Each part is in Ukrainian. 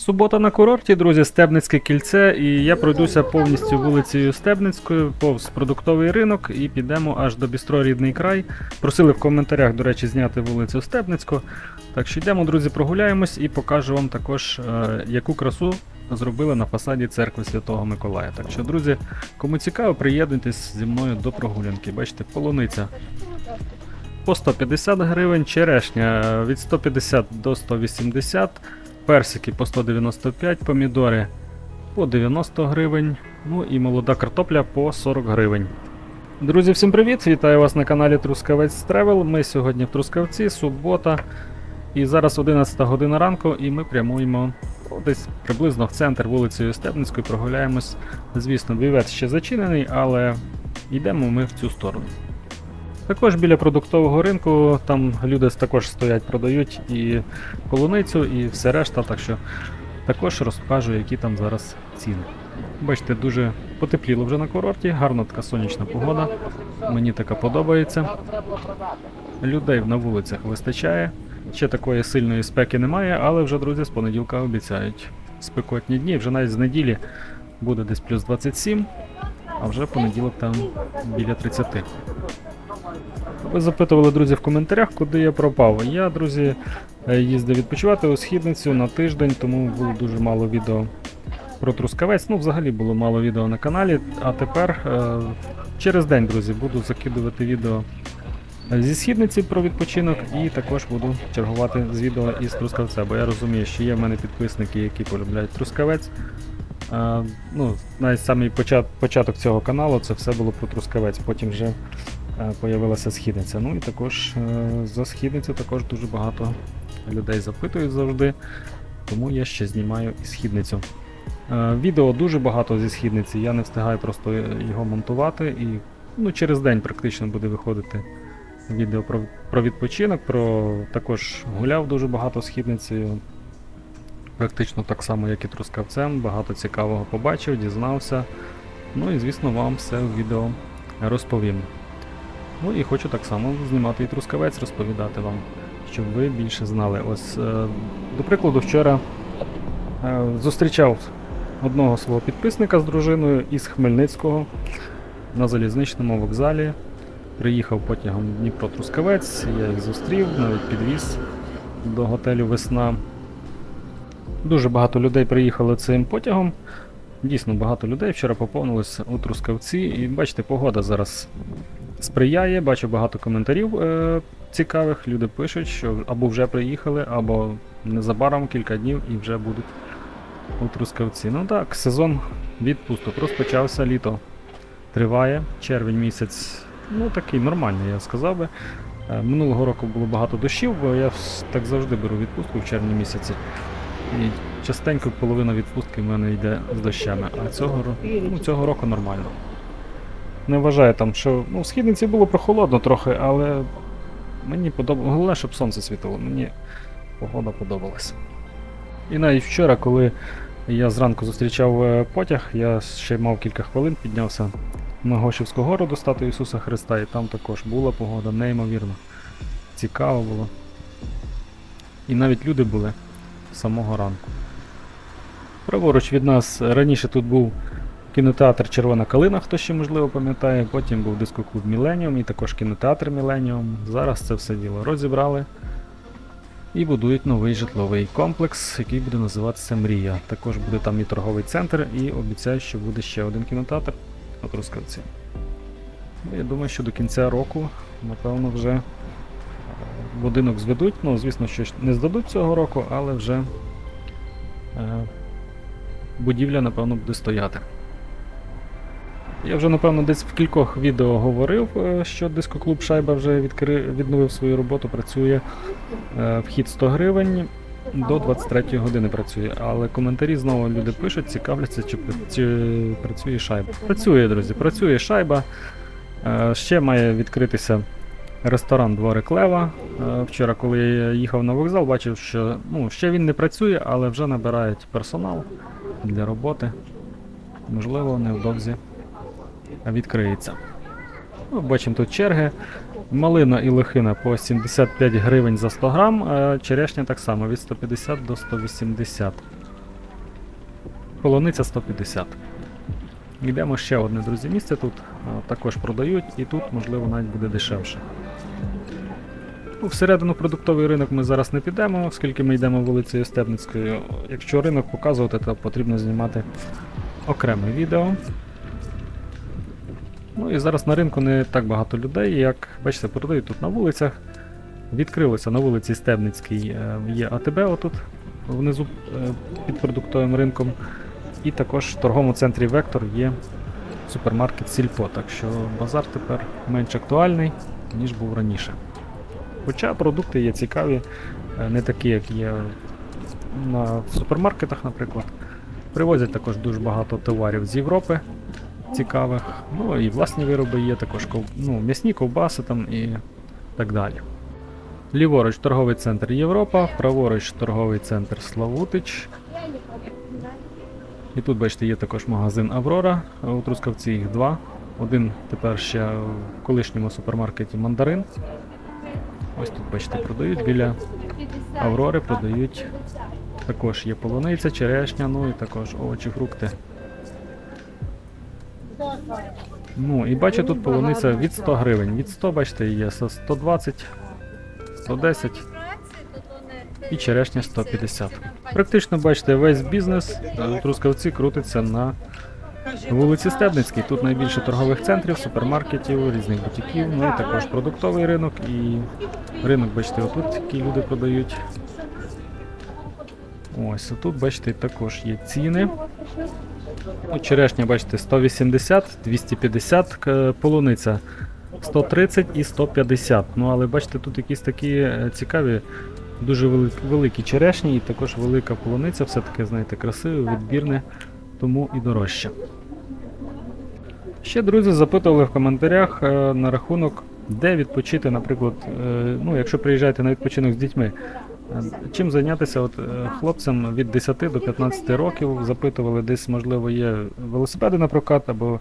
Субота на курорті, друзі, Стебницьке кільце, і я пройдуся повністю вулицею Стебницькою, повз продуктовий ринок і підемо аж до бістро Рідний край. Просили в коментарях, до речі, зняти вулицю Стебницьку. Так що йдемо, друзі, прогуляємось і покажу вам також, е, яку красу зробили на фасаді церкви Святого Миколая. Так що, друзі, кому цікаво, приєднуйтесь зі мною до прогулянки. Бачите, полуниця по 150 гривень, черешня від 150 до 180, персики по 195, помідори по 90 гривень, ну і молода картопля по 40 гривень. Друзі, всім привіт! Вітаю вас на каналі Трускавець Тревел. Ми сьогодні в Трускавці, субота. І зараз 11 година ранку, і ми прямуємо десь приблизно в центр вулицею Стебницької, прогуляємось. Звісно, бівець ще зачинений, але йдемо ми в цю сторону. Також біля продуктового ринку там люди також стоять, продають і полуницю, і все решта, так що також розкажу, які там зараз ціни. Бачите, дуже потепліло вже на курорті, гарна така сонячна погода. Мені така подобається. Людей на вулицях вистачає. Ще такої сильної спеки немає, але вже, друзі, з понеділка обіцяють спекотні дні. Вже навіть з неділі буде десь плюс 27, а вже понеділок там біля 30. Ви запитували, друзі, в коментарях, куди я пропав. Я, друзі, е, їздив відпочивати у східницю на тиждень, тому було дуже мало відео про Трускавець. Ну, взагалі було мало відео на каналі. А тепер е, через день, друзі, буду закидувати відео зі східниці про відпочинок і також буду чергувати з відео із Трускавця, бо я розумію, що є в мене підписники, які полюбляють Трускавець. Е, ну, навіть самий почат, початок цього каналу це все було про Трускавець, потім вже е, появилася східниця. Ну і також е, за східницю також дуже багато людей запитують завжди, тому я ще знімаю і східницю. Е, Відео дуже багато зі східниці, я не встигаю просто його монтувати і ну, через день практично буде виходити відео про, про відпочинок, про також гуляв дуже багато східницею. Практично так само, як і трускавцем, багато цікавого побачив, дізнався. Ну і звісно вам все в відео розповім. Ну і хочу так само знімати і трускавець, розповідати вам, щоб ви більше знали. Ось, е, до прикладу, вчора е, зустрічав одного свого підписника з дружиною із Хмельницького на залізничному вокзалі. Приїхав потягом Дніпро-Трускавець, я їх зустрів, навіть підвіз до готелю Весна. Дуже багато людей приїхало цим потягом. Дійсно багато людей вчора поповнилось у Трускавці. І бачите, погода зараз сприяє, бачу багато коментарів е- цікавих. Люди пишуть, що або вже приїхали, або незабаром кілька днів і вже будуть у Трускавці. Ну так, сезон відпусток розпочався, літо триває, червень місяць. Ну такий нормальний, я сказав би. Е, Минулого року було багато дощів, бо я так завжди беру відпустку в червні місяці. І частенько половина відпустки в мене йде з дощами, а цього, ну, цього року нормально. Не вважаю там, що ну, в східниці було прохолодно трохи, але мені подобалося. Головне, щоб сонце світило, мені погода подобалась. І навіть вчора, коли я зранку зустрічав е, потяг, я ще мав кілька хвилин, піднявся на Гошівську гору до статуї Ісуса Христа, і там також була погода, неймовірно. Цікаво було. І навіть люди були з самого ранку. Праворуч від нас раніше тут був кінотеатр Червона Калина, хто ще можливо пам'ятає, потім був дискоклуб Міленіум і також кінотеатр Міленіум. Зараз це все діло розібрали і будують новий житловий комплекс, який буде називатися Мрія. Також буде там і торговий центр, і обіцяють, що буде ще один кінотеатр на Трускавці. Ну, я думаю, що до кінця року, напевно, вже будинок зведуть. Ну, звісно, що не здадуть цього року, але вже е, будівля, напевно, буде стояти. Я вже, напевно, десь в кількох відео говорив, е, що дискоклуб Шайба вже відкри... відновив свою роботу, працює. Е, Вхід 100 гривень до 23 години працює. Але коментарі знову люди пишуть, цікавляться, чи, працює шайба. Працює, друзі, працює шайба. Е, Ще має відкритися ресторан Дворик Лева. Вчора, коли я їхав на вокзал, бачив, що ну, ще він не працює, але вже набирають персонал для роботи. Можливо, невдовзі відкриється. Ну, бачимо тут черги. Малина і лохина по 75 гривень за 100 грам, а черешня так само від 150 до 180. полуниця 150. Йдемо ще одне, друзі, місце тут також продають, і тут, можливо, навіть буде дешевше. Ну, всередину продуктовий ринок ми зараз не підемо, оскільки ми йдемо вулицею Стебницькою. Якщо ринок показувати, то потрібно знімати окреме відео. Ну і зараз на ринку не так багато людей, як бачите, продають тут на вулицях. Відкрилося на вулиці Стебницькій е, є АТБ отут, внизу е, під продуктовим ринком. І також в торговому центрі Вектор є супермаркет Сільпо, так що базар тепер менш актуальний, ніж був раніше. Хоча продукти є цікаві, е, не такі, як є на супермаркетах, наприклад. Привозять також дуже багато товарів з Європи цікавих. Ну і власні вироби є, також ну, м'ясні ковбаси там і так далі. Ліворуч торговий центр Європа, праворуч торговий центр Славутич. І тут, бачите, є також магазин Аврора. У Трускавці їх два. Один тепер ще в колишньому супермаркеті Мандарин. Ось тут, бачите, продають біля Аврори продають. Також є полуниця, черешня, ну і також овочі, фрукти. Ну і бачу тут полуниця від 100 гривень. Від 100, бачите, є 120, 110 і черешня 150. Практично бачите, весь бізнес у Трускавці крутиться на вулиці Стебницькій. Тут найбільше торгових центрів, супермаркетів, різних бутіків, ну і також продуктовий ринок і ринок, бачите, отут які люди продають. Ось, тут, бачите, також є ціни. Ну, черешня, бачите, 180, 250, полуниця 130 і 150. Ну, але бачите, тут якісь такі е, цікаві, дуже великі черешні і також велика полуниця, все таке, знаєте, красиве, відбірне, тому і дорожче. Ще друзі запитували в коментарях е, на рахунок, де відпочити, наприклад, е, ну, якщо приїжджаєте на відпочинок з дітьми. Чим зайнятися от, е, хлопцям від 10 до 15 років запитували, десь, можливо, є велосипеди на прокат або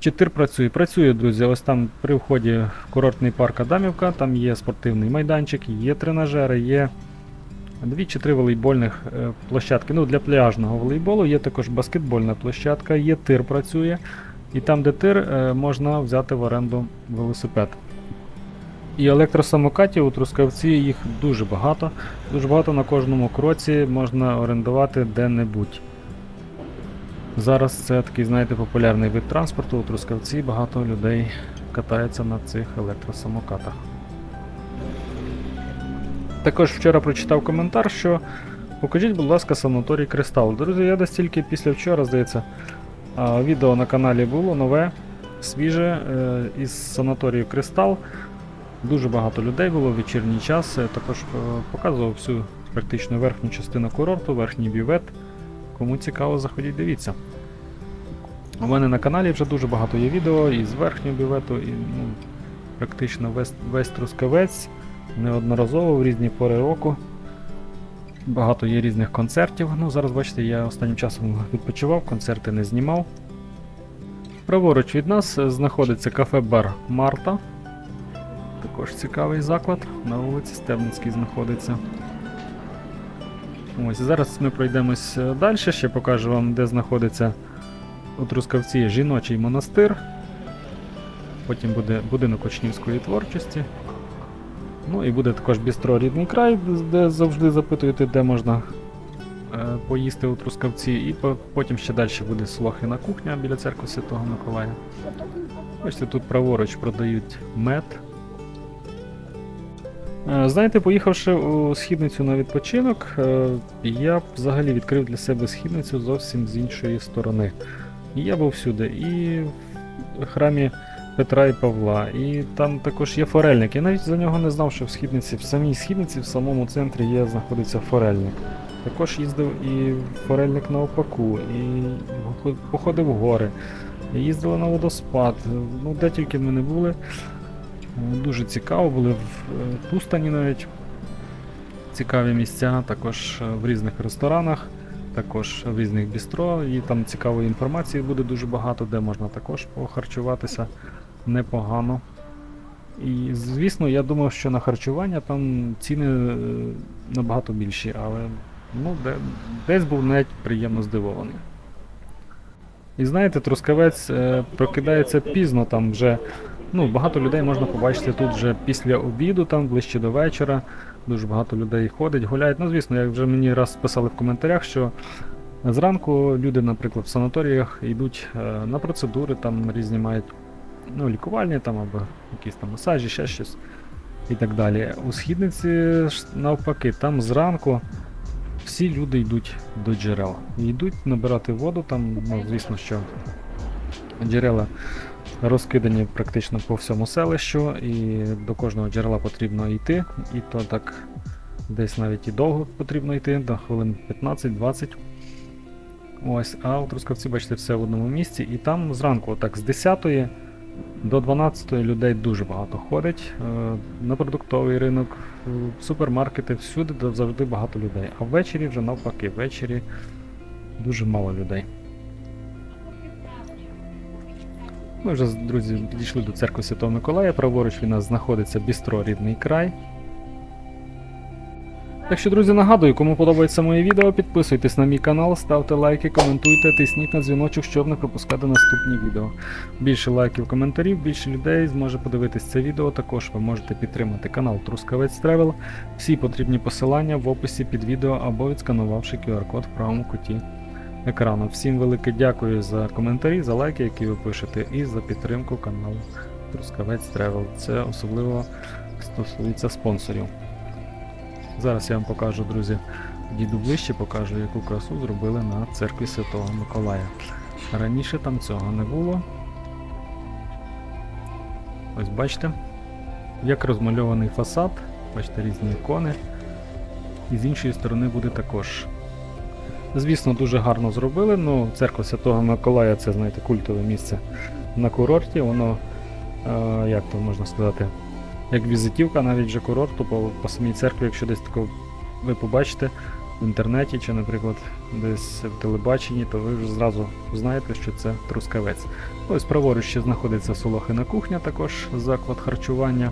чи тир працює. Працює, друзі. Ось там при вході в курортний парк Адамівка, там є спортивний майданчик, є тренажери, є дві чи три волейбольних е, площадки. Ну, для пляжного волейболу є також баскетбольна площадка, є тир працює. І там, де тир, е, можна взяти в оренду велосипед. І електросамокатів у Трускавці їх дуже багато. Дуже багато на кожному кроці можна орендувати де-небудь. Зараз це такий, знаєте, популярний вид транспорту. У Трускавці багато людей катається на цих електросамокатах. Також вчора прочитав коментар, що покажіть, будь ласка, санаторій Кристал. Друзі, я десь тільки після вчора, здається, відео на каналі було нове, свіже е, із санаторію Кристал. Дуже багато людей було в вечірній час. е, Також е, показував всю практично верхню частину курорту, верхній бювет. Кому цікаво, заходіть, дивіться. У мене на каналі вже дуже багато є відео і з верхнього бювету, і ну, практично весь, весь трускавець неодноразово в різні пори року. Багато є різних концертів. Ну, зараз бачите, я останнім часом відпочивав, концерти не знімав. Праворуч від нас е, знаходиться кафе-бар Марта. Також цікавий заклад. На вулиці Стебницькій знаходиться. Ось зараз ми пройдемось далі, ще покажу вам, де знаходиться у Трускавці жіночий монастир. Потім буде будинок учнівської творчості. Ну і буде також бістро рідний край, де завжди запитуєте, де можна е, поїсти у Трускавці. І по- потім ще далі буде Слохина кухня біля церкви Святого Миколая. Бачите, тут праворуч продають мед. Е, Знаєте, поїхавши у східницю на відпочинок, е, я взагалі відкрив для себе східницю зовсім з іншої сторони. Я був всюди, і в храмі Петра і Павла, і там також є форельник. Я навіть за нього не знав, що в східниці, в самій східниці, в самому центрі є, знаходиться форельник. Також їздив і форельник на опаку, і походив в гори, їздили на водоспад. Ну, де тільки ми не були. Е, Дуже цікаво, були в е, Тустані навіть цікаві місця, також е, в різних ресторанах, також в різних бістро. І там цікавої інформації буде дуже багато, де можна також похарчуватися непогано. І звісно, я думав, що на харчування там ціни е, набагато більші, але ну, де, десь був навіть приємно здивований. І знаєте, Трускавець е, прокидається пізно, там вже ну, багато людей можна побачити тут вже після обіду, там ближче до вечора. Дуже багато людей ходить, гуляють. Ну, звісно, як вже мені раз писали в коментарях, що зранку люди, наприклад, в санаторіях йдуть е, на процедури, там різні мають ну, лікувальні там або якісь там масажі, ще щось і так далі. У східниці навпаки, там зранку всі люди йдуть до джерел. Йдуть набирати воду, там, ну, звісно, що джерела розкидані практично по всьому селищу, і до кожного джерела потрібно йти, і то так десь навіть і довго потрібно йти, до хвилин 15-20. Ось, а у Трускавці, бачите, все в одному місці, і там зранку, отак, з 10 до 12 людей дуже багато ходить. Е, На продуктовий ринок, в супермаркети, всюди завжди багато людей. А ввечері вже навпаки, ввечері дуже мало людей. Ми вже, друзі, підійшли до церкви Святого Миколая. Праворуч від нас знаходиться бістро Рідний край. Так що, друзі, нагадую, кому подобається моє відео, підписуйтесь на мій канал, ставте лайки, коментуйте, тисніть на дзвіночок, щоб не пропускати наступні відео. Більше лайків, коментарів, більше людей зможе подивитись це відео. Також ви можете підтримати канал Трускавець Тревел. Всі потрібні посилання в описі під відео або відсканувавши QR-код в правому куті екрану. Всім велике дякую за коментарі, за лайки, які ви пишете, і за підтримку каналу Трускавець Тревел. Це особливо стосується спонсорів. Зараз я вам покажу, друзі, діду ближче, покажу, яку красу зробили на церкві Святого Миколая. Раніше там цього не було. Ось бачите, як розмальований фасад, бачите різні ікони. І з іншої сторони буде також. Звісно, дуже гарно зробили. Ну, церква Святого Миколая це, знаєте, культове місце на курорті. Воно, е, як то можна сказати, як візитівка навіть же курорту по, по самій церкві, якщо десь тако ви побачите в інтернеті чи, наприклад, десь в телебаченні, то ви вже зразу знаєте, що це трускавець. Ось праворуч ще знаходиться Солохина кухня, також заклад харчування.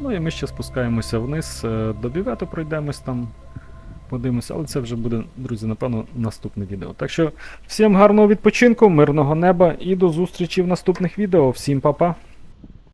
Ну і ми ще спускаємося вниз е, до бювету, пройдемось там, подивимося, але це вже буде, друзі, напевно, наступне відео. Так що всім гарного відпочинку, мирного неба і до зустрічі в наступних відео. Всім па-па!